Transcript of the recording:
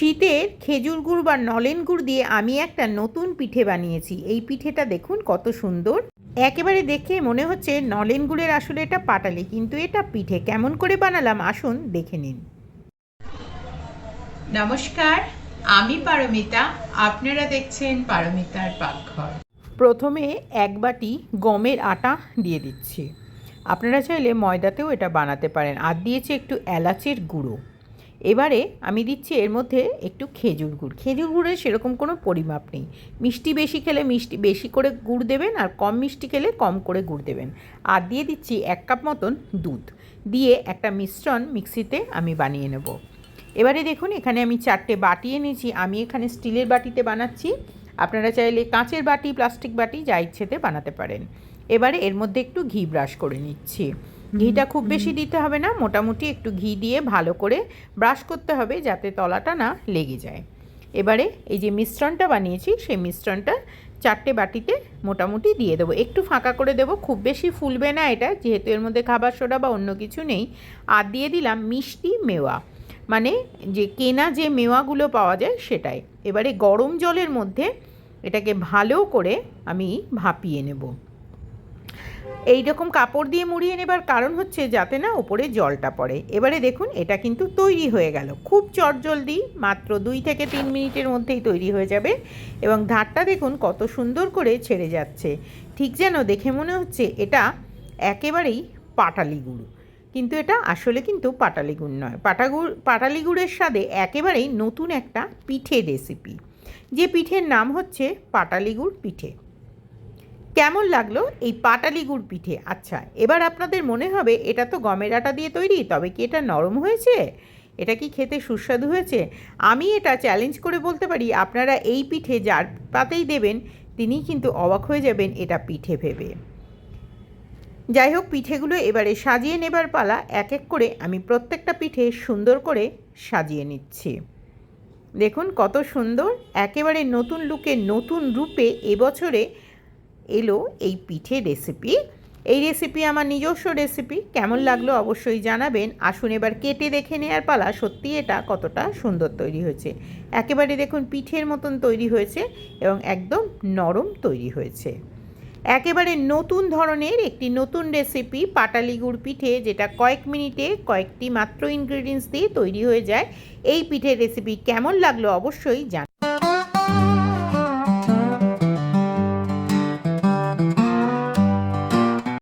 শীতের খেজুর গুড় বা নলেন গুড় দিয়ে আমি একটা নতুন পিঠে বানিয়েছি। এই পিঠেটা দেখুন কত সুন্দর। একেবারে দেখে মনে হচ্ছে নলেন গুড়ের আসলে এটা পাটালি কিন্তু এটা পিঠে। কেমন করে বানালাম? আসুন দেখে নিন। নমস্কার আমি পারমিতা। আপনারা দেখছেন পারমিতার পাকঘর। প্রথমে এক বাটি গমের আটা দিয়ে দিচ্ছি। আপনারা চাইলে ময়দাতেও এটা বানাতে পারেন। আর দিয়েছি একটু এলাচের গুঁড়ো। এবারে আমি দিচ্ছি এর মধ্যে একটু খেজুর গুড়। খেজুর গুড়ের সেরকম কোনো পরিমাপ নেই। মিষ্টি বেশি খেলে মিষ্টি, বেশি করে গুড় দেবেন আর কম মিষ্টি খেলে কম করে গুড় দেবেন। আর দিয়ে দিচ্ছি এক কাপ মতন দুধ। দিয়ে একটা মিশ্রণ মিক্সিতে আমি বানিয়ে নেব। এবারে দেখুন, এখানে আমি চারটে বাটি এনেছি। আমি এখানে স্টিলের বাটিতে বানাচ্ছি। আপনারা চাইলে কাঁচের বাটি, প্লাস্টিক বাটি, যা ইচ্ছেতে বানাতে পারেন। এবারে এর মধ্যে একটু ঘি ব্রাশ করে নিচ্ছি। ঘিটা খুব বেশি দিতে হবে না, মোটামুটি একটু ঘি দিয়ে ভালো করে ব্রাশ করতে হবে যাতে তলাটা না লেগে যায়। এবারে এই যে মিশ্রণটা বানিয়েছি, সেই মিশ্রণটা চারটে বাটিতে মোটামুটি দিয়ে দেবো। একটু ফাঁকা করে দেবো, খুব বেশি ফুলবে না এটা, যেহেতু এর মধ্যে খাবার সোডা বা অন্য কিছু নেই। আর দিয়ে দিলাম মিষ্টি মেওয়া মানে যে কেনা যে মেওয়াগুলো পাওয়া যায় সেটাই। এবারে গরম জলের মধ্যে এটাকে ভালো করে আমি ভাপিয়ে নেব। এই রকম কাপড় দিয়ে মুড়িয়ে নেবার কারণ হচ্ছে যাতে না ওপরে জলটা পড়ে। এবারে দেখুন, এটা কিন্তু তৈরি হয়ে গেল। খুব চটজলদি, মাত্র দুই থেকে তিন মিনিটের মধ্যেই তৈরি হয়ে যাবে এবং ধারটা দেখুন কত সুন্দর করে ছেড়ে যাচ্ছে। ঠিক যেন দেখে মনে হচ্ছে এটা একেবারেই পাটালি গুঁড়ো। কিন্তু এটা আসলে কিন্তু পাটালি গুড় নয়। পাটাগুড়, পাটালি গুড়ের স্বাদে একেবারেই নতুন একটা পিঠে রেসিপি যে পিঠের নাম হচ্ছে পাটালি গুড় পিঠে। কেমন লাগল এই পাটালি গুড় পিঠে? আচ্ছা এবার আপনাদের মনে হবে, এটা তো গমের আটা দিয়ে তৈরি, তবে কি এটা নরম হয়েছে? এটা কি খেতে সুস্বাদু হয়েছে? আমি এটা চ্যালেঞ্জ করে বলতে পারি, আপনারা এই পিঠে যার পাতেই দেবেন তিনি কিন্তু অবাক হয়ে যাবেন এটা পিঠে ভেবে। যাই হোক, পিঠেগুলো এবারে সাজিয়ে নেবার পালা, এক এক করে আমি প্রত্যেকটা পিঠে সুন্দর করে সাজিয়ে নিচ্ছি। দেখুন কত সুন্দর, একেবারে নতুন লুকে নতুন রূপে এবছরে এলো এই পিঠে রেসিপি এই রেসিপি আমার নিজস্ব রেসিপি কেমন লাগল অবশ্যই জানাবেন। আসুন এবার কেটে দেখে নেওয়ার পালা, সত্যি এটা কতটা সুন্দর তৈরি হয়েছে। একেবারে দেখুন পিঠের মতন তৈরি হয়েছে এবং একদম নরম তৈরি হয়েছে। একেবারে নতুন ধরনের একটি নতুন রেসিপি পাটালি গুড় পিঠে, যেটা কয়েক মিনিটে কয়েকটি মাত্র ইনগ্রেডিয়েন্টস দিয়ে তৈরি হয়ে যায়। এই পিঠের রেসিপি কেমন লাগল অবশ্যই জান